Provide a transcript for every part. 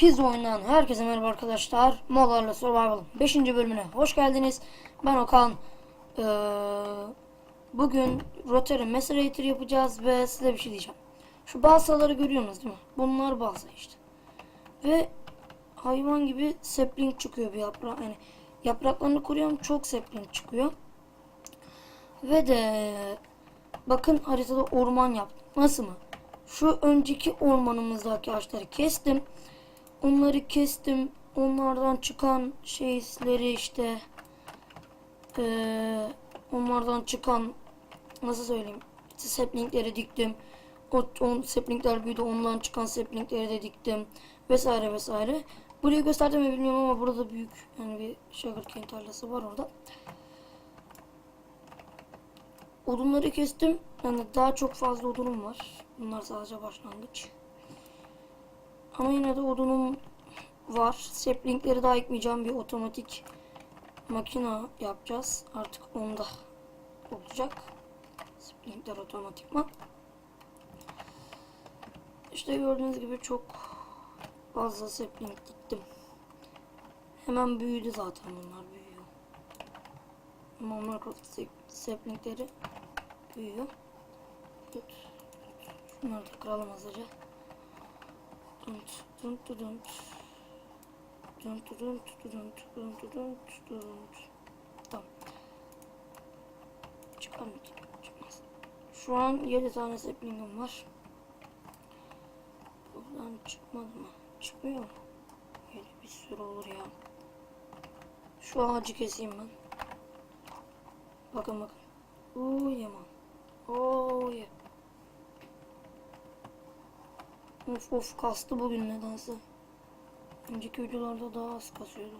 Pizza oyundan herkese merhaba arkadaşlar. Molarla Survival 5. bölümüne hoş geldiniz. Ben Okan. Ee, bugün Rotary Macerator yapacağız ve size bir şey diyeceğim. Şu balsaları görüyorsunuz değil mi? Bunlar balsa işte. Ve hayvan gibi sapling çıkıyor bir yaprak. Yani yapraklarını kuruyorum çok sapling çıkıyor. Ve de bakın haritada orman yaptım. Nasıl mı? Şu önceki ormanımızdaki ağaçları kestim. Onları kestim. Onlardan çıkan şeyleri işte eee, onlardan çıkan nasıl söyleyeyim saplingleri diktim. O, on saplingler büyüdü. Ondan çıkan saplingleri de diktim. Vesaire vesaire. Burayı gösterdim mi bilmiyorum ama burada büyük yani bir sugarcane tarlası var orada. Odunları kestim. Yani daha çok fazla odunum var. Bunlar sadece başlangıç. Ama yine de odunum var. Saplingleri daha ekmeyeceğim bir otomatik makina yapacağız. Artık onda olacak. Saplingler otomatikman. İşte gördüğünüz gibi çok fazla sapling diktim. Hemen büyüdü zaten bunlar büyüyor. Ama sap- saplingleri büyüyor. Şunları da kıralım hızlıca. Dunt, dunt, dunt. Dunt, dunt, dunt, dunt, dunt, dunt. Tamam. Çıkar mı? Çıkmaz. Şu an 7 tane saplingim var. Buradan çıkmadı mı? Çıkmıyor mu? Böyle bir sürü olur ya. Şu ağacı keseyim ben. Bakın bakın. Uuu yaman. Oo ya. Of of kastı bugün nedense. Önceki videolarda daha az kasıyordu.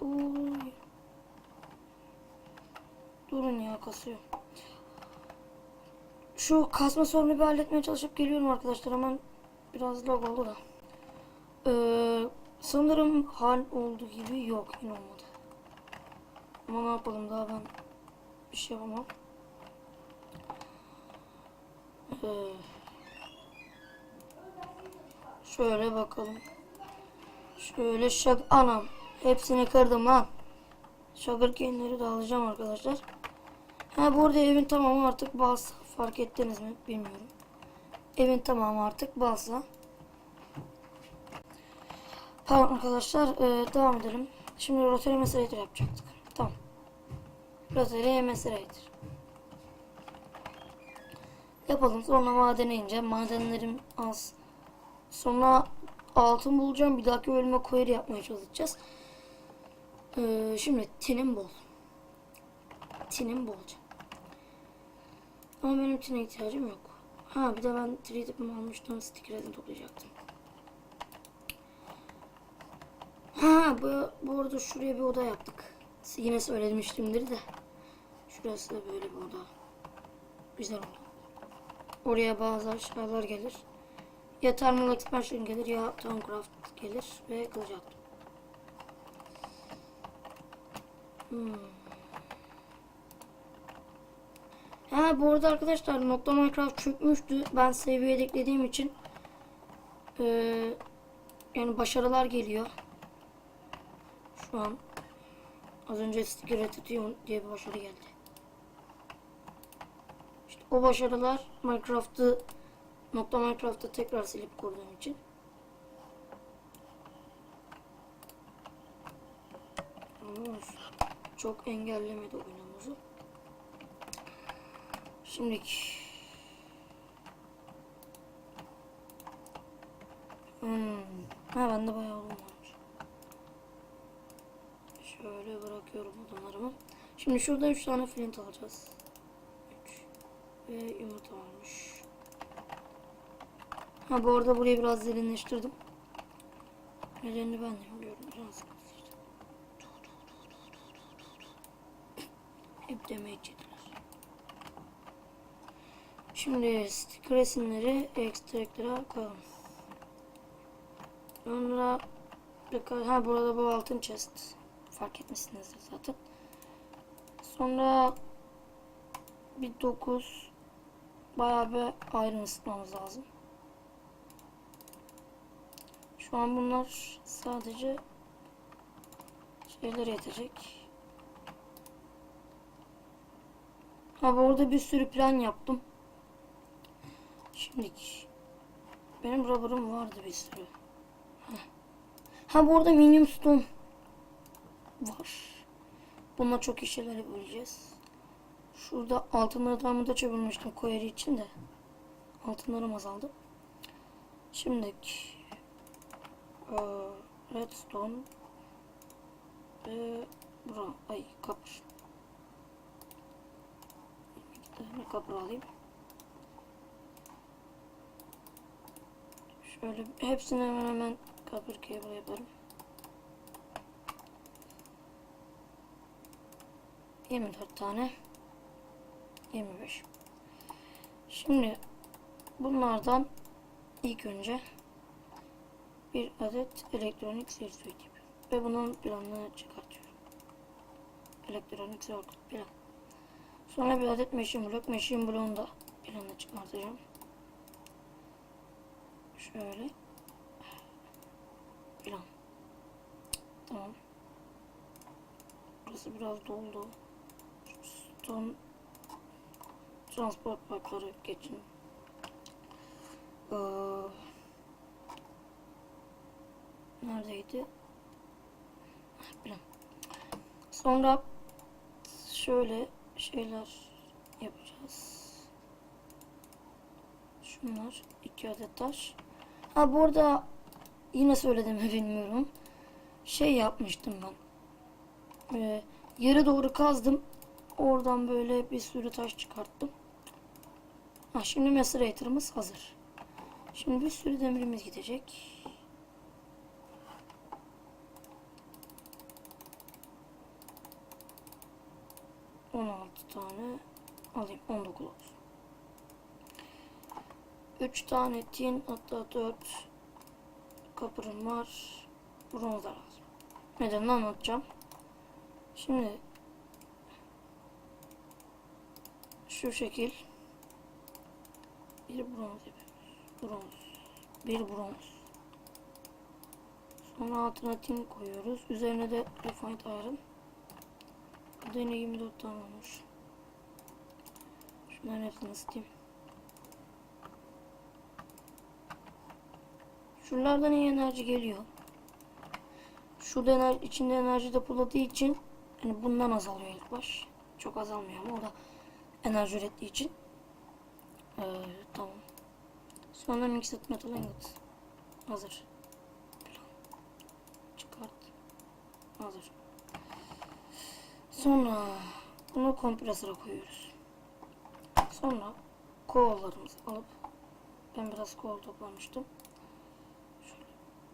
Ya. Durun ya kasıyor. Şu kasma sorunu bir halletmeye çalışıp geliyorum arkadaşlar. Hemen biraz lag oldu da. Ee, sanırım hal oldu gibi yok yine olmadı. Ama ne yapalım daha ben bir şey yapamam. Ee, şöyle bakalım. Şöyle şak anam hepsini kırdım lan. Sugar cane'leri de alacağım arkadaşlar. Ha burada evin tamamı artık balsa. Fark ettiniz mi bilmiyorum. Evin tamamı artık balsa. Tamam arkadaşlar ee, devam edelim. Şimdi rotary meseledir yapacaktık. Tamam. Rotary meseledir. Yapalım. Sonra madene ineceğim. Madenlerim az. Sonra altın bulacağım. Bir dahaki bölüme query yapmaya çalışacağız. Ee, şimdi tinim bol. Tinim bolca. Ama benim tine ihtiyacım yok. Ha bir de ben tree tipimi almıştım. Sticker'den toplayacaktım. Ha bu, bu arada şuraya bir oda yaptık. Yine söylemiştimdir de. Şurası da böyle bir oda. Güzel oldu. Oraya bazı aşağılar gelir. Ya Thermal Expansion gelir ya Towncraft gelir ve kılıç attım. Hmm. Ha bu arada arkadaşlar nokta Minecraft çökmüştü. Ben seviyeye eklediğim için eee, yani başarılar geliyor. Şu an az önce sticker diye bir başarı geldi. İşte o başarılar Minecraft'ı nokta Minecraft'ı tekrar silip kurduğum için. Olsun. Çok engellemedi oyunumuzu. Şimdiki. Hmm. Ha bende bayağı odun varmış. Şöyle bırakıyorum odunlarımı. Şimdi şurada 3 tane flint alacağız. 3 ve yumurta varmış. Ha bu arada burayı biraz derinleştirdim. Nedenini ben de bilmiyorum. Biraz Hep demeye çektiler. Şimdi resimleri ekstraklara koyalım. Sonra ha burada bu altın chest fark etmişsinizdir zaten. Sonra bir 9 bayağı bir iron ısıtmamız lazım. Şu an bunlar sadece şeylere yetecek. Ha bu arada bir sürü plan yaptım. Şimdi benim rubber'ım vardı bir sürü. Ha bu arada medium stone var. Bununla çok iyi şeyler yapabileceğiz. Şurada altınlardan da çevirmiştim query için de. Altınlarım azaldı. Şimdi redstone ve bura ay kapır. İki tane kapır alayım. Şöyle hepsini hemen hemen kapır cable yaparım. 24 tane 25 Şimdi bunlardan ilk önce bir adet elektronik circuit yapıyorum. Ve bunun planını çıkartıyorum. Elektronik circuit plan. Sonra bir adet machine block. Machine block'un da planını çıkartacağım. Şöyle. Plan. Tamam. Burası biraz doldu. Son transport parkları geçin. Ee, neredeydi? Ah. Sonra şöyle şeyler yapacağız. Şunlar iki adet taş. Ha bu arada yine söyledim mi bilmiyorum. Şey yapmıştım ben. Ee, yere doğru kazdım. Oradan böyle bir sürü taş çıkarttım. Ha, şimdi macerator'ımız hazır. Şimdi bir sürü demirimiz gidecek. On altı tane alayım. On dokuz olsun. Üç tane tin hatta dört kapırım var. Bronz lazım. Nedenini anlatacağım. Şimdi şu şekil bir bronz yapıyoruz. Bronz. Bir bronz. Sonra altına tin koyuyoruz. Üzerine de refined iron. Burada yine 24 tane olmuş. Şunların hepsini ısıtayım. Şuralardan iyi enerji geliyor. Şurada enerji, içinde enerji depoladığı için yani bundan azalıyor ilk baş. Çok azalmıyor ama o da enerji ürettiği için. Ee, tamam. Sonra mixed metal ingot. Hazır. Plan. Çıkart. Hazır. Sonra bunu kompresöre koyuyoruz. Sonra kovalarımızı alıp ben biraz kol toplamıştım.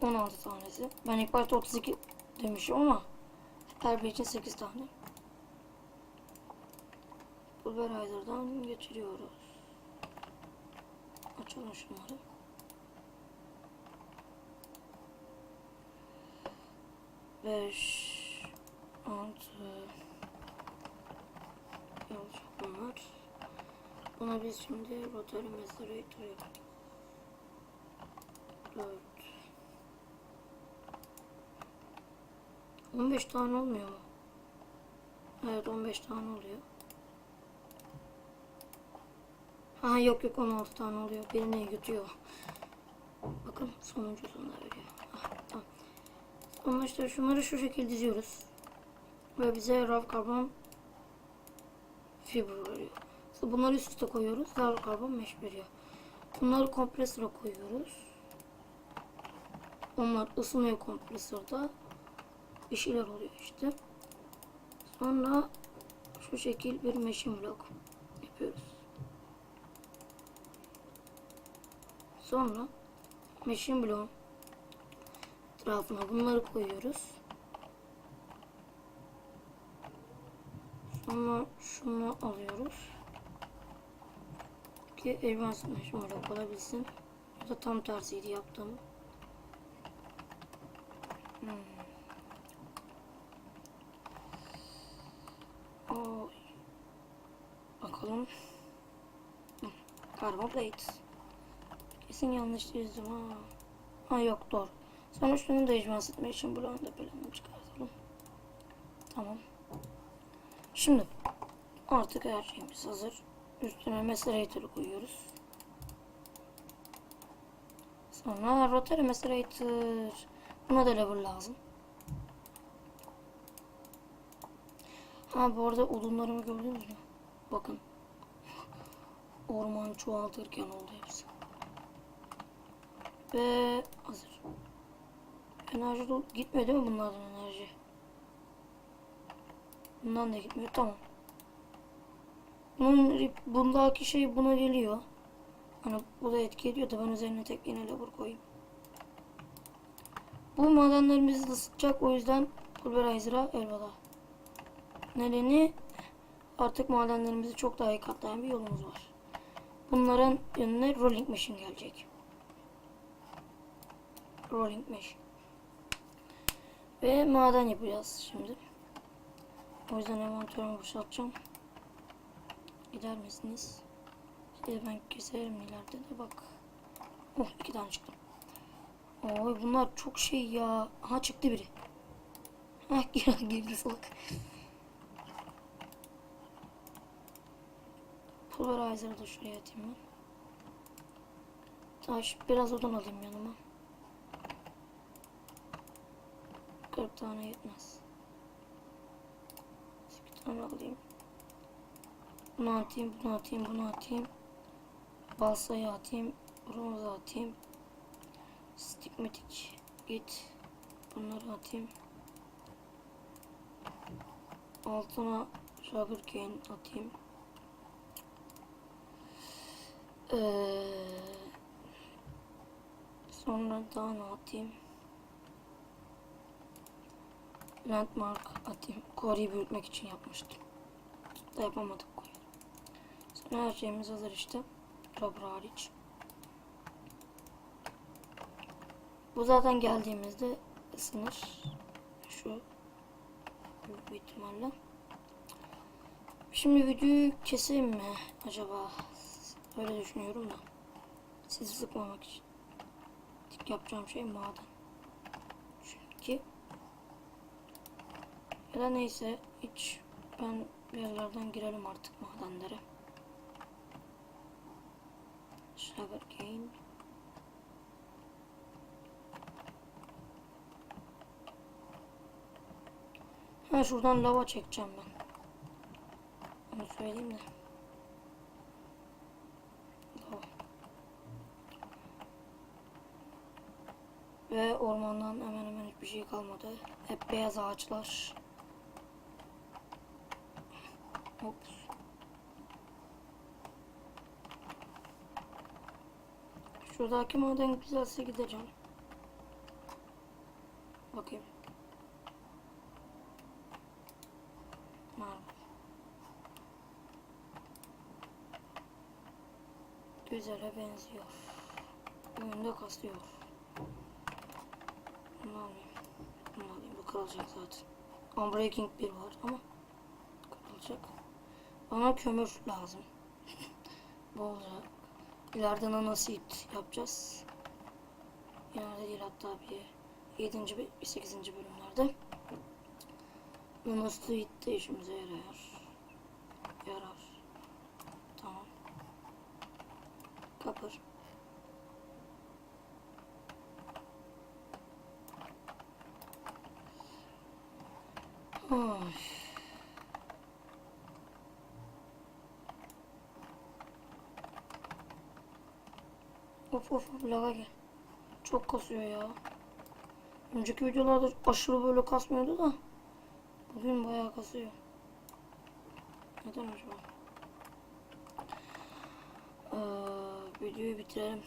Şöyle 16 tanesi. Ben ilk başta 32 demişim ama her bir için 8 tane. Pulverizer'dan geçiriyoruz. Açalım şunları. Beş, altı, olacak bunlar. Buna biz şimdi rotary macerator yapalım. Dört. 15 tane olmuyor mu? Evet 15 tane oluyor. Ha yok yok 16 tane oluyor. Birini yutuyor. Bakın sonuncusunu da veriyor. Ah, tamam. Sonra işte şunları şu şekilde diziyoruz. Ve bize raw karbon fiber veriyor. Bunları üst üste koyuyoruz. Raw karbon mesh veriyor. Bunları kompresöre koyuyoruz. Onlar ısınıyor kompresörde. Bir şeyler oluyor işte. Sonra şu şekil bir machine block yapıyoruz. Sonra machine block etrafına bunları koyuyoruz. Sonra şunu alıyoruz. Ki advanced machine block olabilsin. Ya da tam tersiydi yaptığım. Hmm. Oy. Bakalım. Hı, Carbon plate. Kesin yanlış çizdim ha. Ha yok doğru. Sonra şunu da icmas etmek için buranın da planını çıkartalım. Tamam. Şimdi artık her şeyimiz hazır. Üstüne macerator'ı koyuyoruz. Sonra rotary macerator. Buna da level lazım. Ha bu arada odunlarımı gördünüz mü? Bakın. Orman çoğaltırken oldu hepsi. Ve hazır. Enerji dolu gitmedi mi bunlardan enerji? Bundan da gitmiyor. Tamam. Bunun bundaki şey buna geliyor. Hani bu da etki ediyor da ben üzerine tek yine lever koyayım. Bu madenlerimizi de sıkacak o yüzden pulverizer'a elveda. Nedeni artık madenlerimizi çok daha iyi katlayan bir yolumuz var. Bunların önüne rolling machine gelecek. Rolling machine. Ve maden yapacağız şimdi. O yüzden envanterimi boşaltacağım. Gider misiniz? İşte ben keserim ileride de bak. Oh iki tane çıktı. Oy bunlar çok şey ya. Aha çıktı biri. Hah gir girdi salak. Pulverizer'ı da şuraya atayım ben. Taş biraz odun alayım yanıma. 40 tane yetmez. 8 tane alayım. Bunu atayım, bunu atayım, bunu atayım. Balsayı atayım, bronzu atayım. Stigmatik git. Bunları atayım. Altına sugarcane atayım. Ee, sonra daha ne atayım? Landmark atayım. Kore'yi büyütmek için yapmıştım. Da yapamadık her şeyimiz hazır işte. Rubber hariç. Bu zaten geldiğimizde ısınır. Şu büyük ihtimalle. Şimdi videoyu keseyim mi acaba? Öyle düşünüyorum da. Sizi sıkmamak için. Yapacağım şey maden. Çünkü ya da neyse hiç ben bir yerlerden girelim artık madenlere. Sugarcane. Ha şuradan lava çekeceğim ben. Onu söyleyeyim de. Lava. Ve ormandan hemen hemen hiçbir şey kalmadı. Hep beyaz ağaçlar. Ops. Şuradaki maden güzelse gideceğim. Bakayım. Marble. Güzele benziyor. Oyunda kasıyor. Bunu alayım. Bunu alayım. Bu kırılacak zaten. Unbreaking bir var ama kırılacak. Bana kömür lazım. Bolca. İleride nanosit yapacağız. İleride değil hatta bir 7. bir 8. bölümlerde. Nanosit de işimize yarar. Yarar. Tamam. Kapır. Ay. Of of of gel. Çok kasıyor ya. Önceki videolarda aşırı böyle kasmıyordu da. Bugün bayağı kasıyor. Neden acaba? Ee, videoyu bitirelim.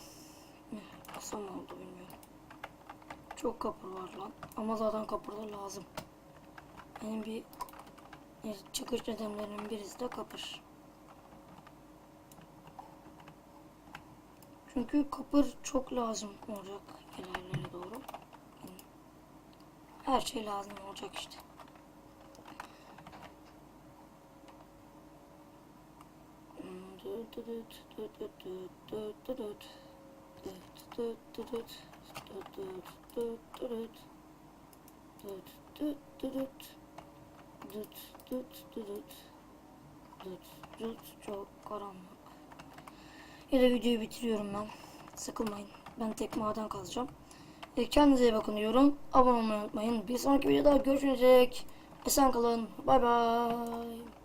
Kısa oldu bilmiyorum. Çok kapır var lan. Ama zaten kapırda lazım. Benim bir çıkış nedenlerimin birisi de kapır. Çünkü kapır çok lazım olacak kenarlarına doğru. Her şey lazım olacak işte. Çok karanlık. Yine videoyu bitiriyorum ben. Sıkılmayın. Ben tek maden kazacağım. E, kendinize iyi bakın diyorum. Abone olmayı unutmayın. Bir sonraki videoda görüşecek. Esen kalın. Bay bay.